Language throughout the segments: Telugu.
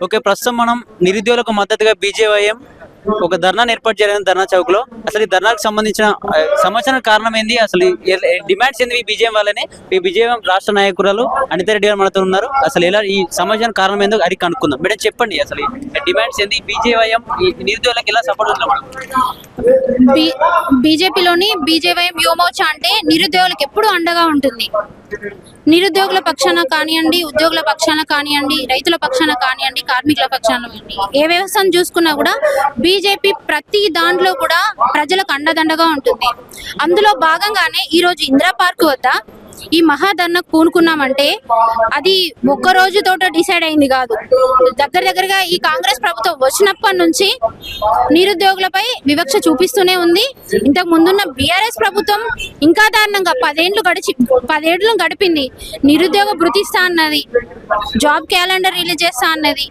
ఓకే ప్రస్తుతం మనం నిరుద్యోగులకు మద్దతుగా బీజేవైఎం ఒక ధర్నా ఏర్పాటు చేయాలని ధర్నా చౌక్లో అసలు ఈ ధర్నాకు సంబంధించిన ఆ, సమాచారం కారణం ఏంది? అసలు డిమాండ్స్ ఏంది ఈ బీజేఎం వాళ్ళని ఈ బీజేఎం రాష్ట్ర నాయకురాలు అనిత రెడ్డి గారు మనతో ఉన్నారు. అసలు ఎలా ఈ సమాచారం కారణం ఏందో అది కనుక్కుందాం. మేడం చెప్పండి అసలు డిమాండ్స్ ఏంది? బీజేవైఎం ఈ నిరుద్యోగులకు ఎలా సపోర్ట్ ఉంది బీజేపీలోని బీజేవైఎం యువమోర్చా అంటే నిరుద్యోగులకు ఎప్పుడు అండగా ఉంటుంది. నిరుద్యోగుల పక్షాన కానివ్వండి ఉద్యోగుల పక్షాన కానివ్వండి రైతుల పక్షాన కానివ్వండి కార్మికుల పక్షాన ఏ వ్యవస్థను చూసుకున్నా కూడా బీజేపీ ప్రతి దాంట్లో కూడా ప్రజలకు అండదండగా ఉంటుంది. అందులో భాగంగానే ఈరోజు ఇందిరా పార్క్ వద్ద ఈ మహాధర్నకు పూనుకున్నామంటే అది ఒక్క రోజుతోట డిసైడ్ అయింది కాదు. దగ్గర దగ్గరగా ఈ కాంగ్రెస్ ప్రభుత్వం వచ్చినప్పటి నుంచి నిరుద్యోగులపై వివక్ష చూపిస్తూనే ఉంది. ఇంతకు ముందున్న బీఆర్ఎస్ ప్రభుత్వం ఇంకా దారుణంగా పదేండ్లు గడిచి పదేండ్లు గడిపింది. నిరుద్యోగ భృతిస్తా అన్నది జాబ్ క్యాలెండర్ రిలీజ్ చేస్తా అన్నది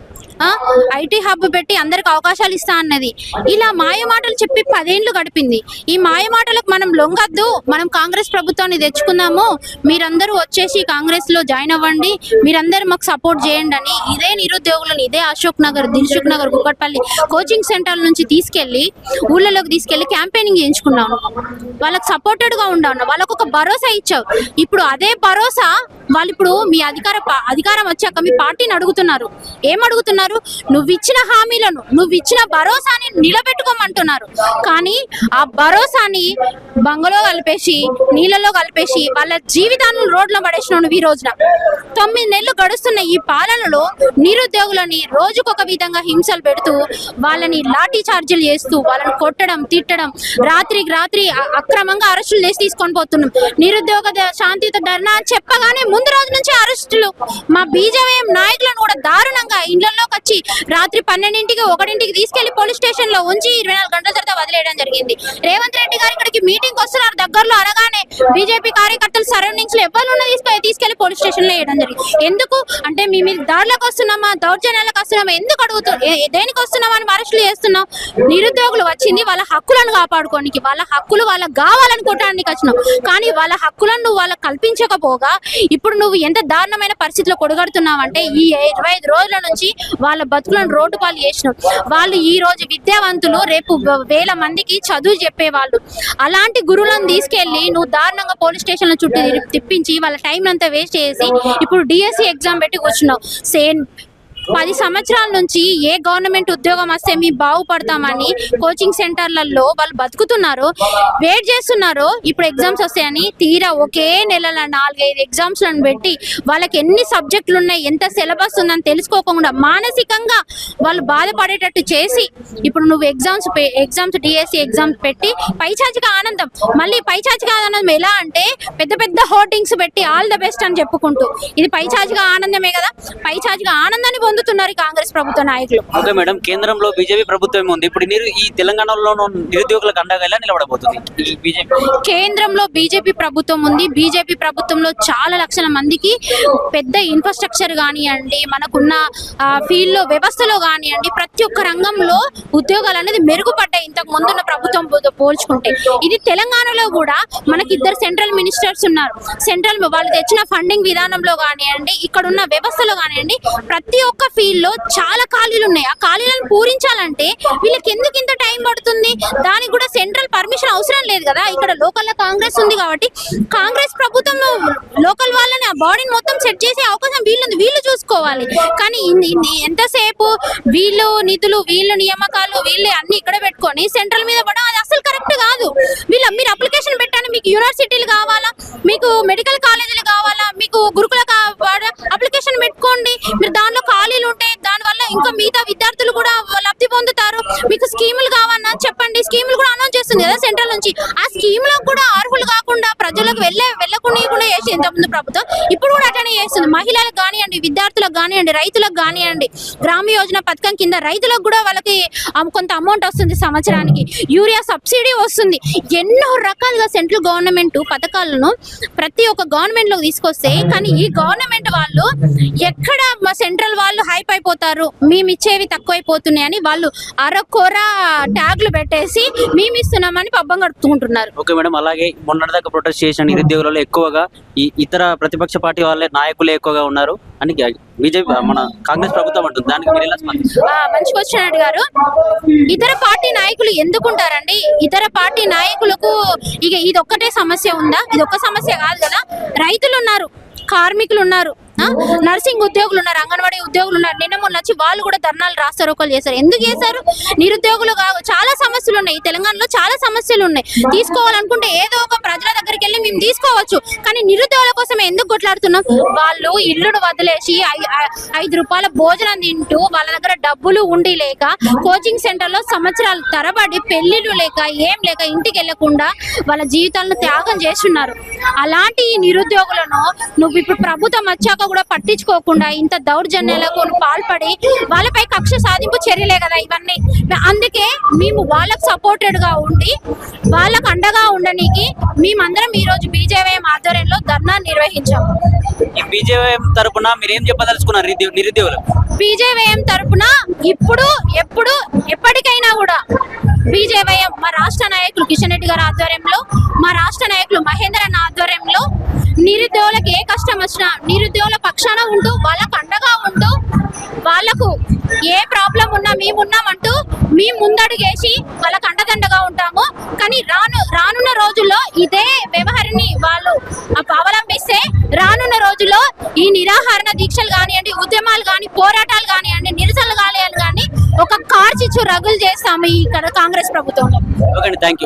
ఐటీ హబ్ పెట్టి అందరికి అవకాశాలు ఇస్తా అన్నది. ఇలా మాయ మాటలు చెప్పి పదేండ్లు గడిపింది. ఈ మాయ మాటలకు మనం లొంగద్దు. మనం కాంగ్రెస్ ప్రభుత్వాన్ని తెచ్చుకుందాము. మీరందరూ వచ్చేసి కాంగ్రెస్లో జాయిన్ అవ్వండి. మీరందరూ మాకు సపోర్ట్ చేయండి అని ఇదే నిరుద్యోగులను ఇదే అశోక్ నగర్ దిల్సుఖ్ నగర్ కుక్కట్పల్లి కోచింగ్ సెంటర్ నుంచి తీసుకెళ్ళి ఊళ్ళలోకి తీసుకెళ్ళి క్యాంపెయినింగ్ చేయించుకున్నాం. వాళ్ళకి సపోర్టెడ్గా ఉన్నాను వాళ్ళకు ఒక భరోసా ఇచ్చావు ఇప్పుడు అదే భరోసా వాళ్ళు ఇప్పుడు మీ అధికార అధికారం వచ్చాక మీ పార్టీని అడుగుతున్నారు. ఏం అడుగుతున్నారు? నువ్వు ఇచ్చిన హామీలను నువ్వు ఇచ్చిన భరోసాని నిలబెట్టుకోమంటున్నారు. కానీ ఆ భరోసాని బంగలో కలిపేసి నీళ్ళలో కలిపేసి వాళ్ళ జీవితాలను రోడ్లో పడేసిన నువ్వు ఈ రోజున. తొమ్మిది నెలలు గడుస్తున్న ఈ పాలనలో నిరుద్యోగులని రోజుకొక విధంగా హింసలు పెడుతూ వాళ్ళని లాఠీ చార్జీలు చేస్తూ వాళ్ళని కొట్టడం తిట్టడం రాత్రికి రాత్రి అక్రమంగా అరెస్టులు చేసి తీసుకొని పోతున్నాం. నిరుద్యోగ శాంతియుత ధర్నా చెప్పగానే ముందు రోజు నుంచి అరెస్టులు. మా బీజేపీ నాయకులను కూడా దారుణంగా ఇళ్ళలోకి వచ్చి రాత్రి పన్నెండింటికి ఒకటింటికి తీసుకెళ్ళి పోలీస్ స్టేషన్లో ఉంచి ఇరవై నాలుగు గంటల తర్వాత వదిలేయడం జరిగింది. రేవంత్ రెడ్డి గారు ఇక్కడికి మీటింగ్ వస్తున్నారు. దగ్గరలో అనగానే బీజేపీ కార్యకర్తలు సరౌండింగ్స్లో ఎవరు తీసుకెళ్ళి పోలీస్ స్టేషన్లో వేయడం జరిగింది ఎందుకు? అంటే మీ మీరు దాడులకు వస్తున్నామా? దౌర్జన్యాలకు వస్తున్నామా? ఎందుకు అడుగుతూ దేనికి వస్తున్నామా అని అరెస్టులు చేస్తున్నాం నిరుద్యోగులు వచ్చింది వాళ్ళ హక్కులను కాపాడుకోనికి వాళ్ళ హక్కులు వాళ్ళకి కావాలనుకోవటానికి వచ్చినాం కానీ వాళ్ళ హక్కులను నువ్వు వాళ్ళకి కల్పించకపోగా ఇప్పుడు నువ్వు ఎంత దారుణమైన పరిస్థితిలో కొడగడుతున్నావంటే ఈ ఇరవై ఐదు రోజుల నుంచి వాళ్ళ బతుకులను రోడ్డు పాలు చేసినాం వాళ్ళు ఈ రోజు విద్యావంతులు రేపు వేల మందికి చదువు చెప్పేవాళ్ళు. అలాంటి గురువులను తీసుకెళ్ళి నువ్వు దారుణంగా పోలీస్ స్టేషన్ చుట్టూ తిప్పించి వాళ్ళ టైం అంతా వేస్ట్ చేసి ఇప్పుడు డిఎస్సి ఎగ్జామ్ పెట్టి కూర్చున్నావు. సేమ్ పది సంవత్సరాల నుంచి ఏ గవర్నమెంట్ ఉద్యోగం వస్తే మీ బాగుపడతామని కోచింగ్ సెంటర్లలో వాళ్ళు బతుకుతున్నారు వెయిట్ చేస్తున్నారు. ఇప్పుడు ఎగ్జామ్స్ వస్తాయని తీరా ఒకే నెలల నాలుగైదు ఎగ్జామ్స్లను పెట్టి వాళ్ళకి ఎన్ని సబ్జెక్టులు ఉన్నాయి ఎంత సిలబస్ ఉందని తెలుసుకోకుండా మానసికంగా వాళ్ళు బాధపడేటట్టు చేసి ఇప్పుడు నువ్వు ఎగ్జామ్స్ ఎగ్జామ్స్ డిఎస్సి ఎగ్జామ్స్ పెట్టి పైచాచిక ఆనందం. మళ్ళీ పైచాచిక ఆనందం ఎలా అంటే పెద్ద పెద్ద హోర్డింగ్స్ పెట్టి ఆల్ ద బెస్ట్ అని చెప్పుకుంటూ. ఇది పైచాచిక ఆనందమే కదా. పైచాచిక ఆనందాన్ని పొందుతున్నారు కాంగ్రెస్ ప్రభుత్వ నాయకులు. ఓకే మేడం కేంద్రంలో బీజేపీ ప్రభుత్వం ఉంది. ఇప్పుడు మీరు ఈ తెలంగాణలో నిరుద్యోగులకు అండగా నిలబడబోతుంది. కేంద్రంలో బీజేపీ ప్రభుత్వం ఉంది. బీజేపీ ప్రభుత్వంలో చాలా లక్షల మందికి పెద్ద ఇన్ఫ్రాస్ట్రక్చర్ కానివ్వండి మనకున్న ఫీల్డ్లో వ్యవస్థలో కానివ్వండి ప్రతి ఒక్క రంగంలో ఉద్యోగాలు అనేది మెరుగుపడ్డాయి ఇంతకు ముందున్న ప్రభుత్వం తో పోల్చుకుంటే. ఇది తెలంగాణలో కూడా మనకి ఇద్దరు సెంట్రల్ మినిస్టర్స్ ఉన్నారు. సెంట్రల్ వాళ్ళు తెచ్చిన ఫండింగ్ విధానంలో కానివ్వండి ఇక్కడ ఉన్న వ్యవస్థలో కానివ్వండి ప్రతి ఒక్క ఫీల్డ్లో చాలా ఖాళీలు ఉన్నాయి. ఆ ఖాళీలను పూరించాలంటే వీళ్ళకి ఎందుకు ఇంత టైం పడుతుంది? దానికి కూడా సెంట్రల్ పర్మిషన్ అవసరం లేదు కదా. ఇక్కడ లోకల్ కాంగ్రెస్ ఉంది కాబట్టి కాంగ్రెస్ ప్రభుత్వం లోకల్ వాళ్ళని ఆ బాడీని మొత్తం సెట్ చేసే అవకాశం వీళ్ళు వీళ్ళు చూసుకోవాలి. కానీ ఎంతసేపు వీళ్ళు నిధులు వీళ్ళు నియామకాలు వీళ్ళు అన్ని ఇక్కడ పెట్టుకొని సెంట్రల్ మీద పడడం అది అసలు కరెక్ట్ కాదు. వీళ్ళు మీరు అప్లికేషన్ పెట్టండి. మీకు యూనివర్సిటీలు కావాలా? మీకు మెడికల్ కాలేజీలు కావాలా? మీకు గురుకుల అప్లికేషన్ పెట్టుకోండి. మీరు దానిలో ఖాళీలు ఉంటాయి దానివల్ల ఇంకా మిగతా విద్యార్థులు కూడా లబ్ధి పొందుతారు. మీకు స్కీములు కావాలన్నా చెప్పండి. స్కీములు కూడా అనౌన్స్ చేస్తుంది కదా సెంట్రల్ నుంచి. ఆ స్కీములకు కూడా అర్హులు కాకుండా ప్రజలకు వెళ్ళే వెళ్ళకుండా చేసి ఇంతకుముందు ప్రభుత్వం. ఇప్పుడు కూడా అట్లనే చేస్తుంది. మహిళలకు కానివ్వండి విద్యార్థులకు కానివ్వండి రైతులకు కానివ్వండి గ్రామ యోజన పథకం కింద రైతులకు కూడా వాళ్ళకి కొంత అమౌంట్ వస్తుంది సంవత్సరానికి. యూరియా సబ్సిడీ వస్తుంది. ఎన్నో రకాలుగా సెంట్రల్ గవర్నమెంట్ పథకాలను ప్రతి ఒక్క గవర్నమెంట్లోకి తీసుకొస్తే కానీ ఈ గవర్నమెంట్ వాళ్ళు ఎక్కడ మా సెంట్రల్ వాళ్ళు హైప్ అయిపోతారు. మేము ఇచ్చేవి తక్కువైపోతున్నాయని వాళ్ళు అరకొర ట్యాగ్లు పెట్టేసి మేము ఇస్తున్నామని పబ్బం గడుపుకుంటున్నారు ఓకే మేడం అలాగే మొన్నటిదాకా ప్రొటెస్ట్ చేసిన నిరుద్యోగులలో ఎక్కువగా ఈ ఇతర ప్రతిపక్ష పార్టీ వాళ్ళే నాయకులే ఎక్కువగా ఉన్నారు అని బీజేపీ మన కాంగ్రెస్ ప్రభుత్వం అంటుంది. దానికి మీరు ఎలా మంచి క్వశ్చన్ అడిగారు ఇతర పార్టీ నాయకులు ఎందుకుంటారండి? ఇతర పార్టీ నాయకులకు ఇక ఇది ఒక్కటే సమస్య ఉందా? ఇది ఒక్క సమస్య కాదు కదా. రైతులు ఉన్నారు కార్మికులు ఉన్నారు. నర్సింగ్ ఉద్యోగులు ఉన్నారు అంగన్వాడీ ఉద్యోగులు ఉన్నారు నిన్న మొన్న వచ్చి వాళ్ళు కూడా ధర్నాలు ఒకరు చేశారు. ఎందుకు చేశారు? నిరుద్యోగులు చాలా సమస్యలు ఉన్నాయి. తెలంగాణలో చాలా సమస్యలు ఉన్నాయి. తీసుకోవాలనుకుంటే ఏదో ఒక ప్రజల దగ్గరికి వెళ్ళి మేము తీసుకోవచ్చు. కానీ నిరుద్యోగుల కోసం ఎందుకు కొట్లాడుతున్నాం? వాళ్ళు ఇల్లును వదిలేసి ఐ- ఐదు రూపాయల భోజనం తింటూ వాళ్ళ దగ్గర డబ్బులు ఉండి లేక కోచింగ్ సెంటర్లో సంవత్సరాలు తరబడి పెళ్ళిళ్ళు లేక ఏం లేక ఇంటికి వెళ్ళకుండా వాళ్ళ జీవితాలను త్యాగం చేస్తున్నారు. అలాంటి ఈ నిరుద్యోగులను నువ్వు ఇప్పుడు ప్రభుత్వం వచ్చాక కూడా పట్టించుకోకుండా ఇంత దౌర్జన్యాలకు పాల్పడి వాళ్ళపై కక్ష సాధింపు చర్యలే కదా ఇవన్నీ. అందుకే మేము వాళ్ళకు సపోర్టెడ్గా ఉండి వాళ్ళకు అండగా ఉండడానికి మేమందరం ఈ రోజు బీజేవైఎం ఆధ్వర్యంలో ధర్నా నిర్వహించాము. తరపున మీరు చెప్పదలుచుకున్నారు నిరుద్యోగులు? బీజేవైఎం తరపున ఇప్పుడు ఎప్పుడు ఎప్పటికైనా కూడా బీజేవైఎం మా రాష్ట్ర నాయకులు కిషన్ రెడ్డి గారి ఆధ్వర్యంలో మా రాష్ట్ర నాయకులు మహేంద్ర అన్న ఆధ్వర్యంలో నిరుద్యోగులకు ఏ కష్టం వచ్చినా నిరుద్యోగుల పక్షాన ఉంటూ వాళ్ళకు అండగా ఉంటూ వాళ్ళకు ఏ ప్రాబ్లం ఉన్నా మేము ఉన్నామంటూ మేము ముందడుగేసి వాళ్ళకు అండదండగా ఉంటాము. కానీ రాను రానున్న రోజుల్లో ఇదే వ్యవహారాన్ని వాళ్ళు అవలంబిస్తే రానున్న రోజుల్లో ఈ నిరాహరణ దీక్షలు కానివ్వండి ఉద్యమాలు కానీ పోరాటాలు కానివ్వండి నిరసనలు కానివ్వండి కానీ ఒక కార్చిచ్చు రగులు చేస్తాము ఇక్కడ కాంగ్రెస్ ప్రభుత్వంలో. Thank you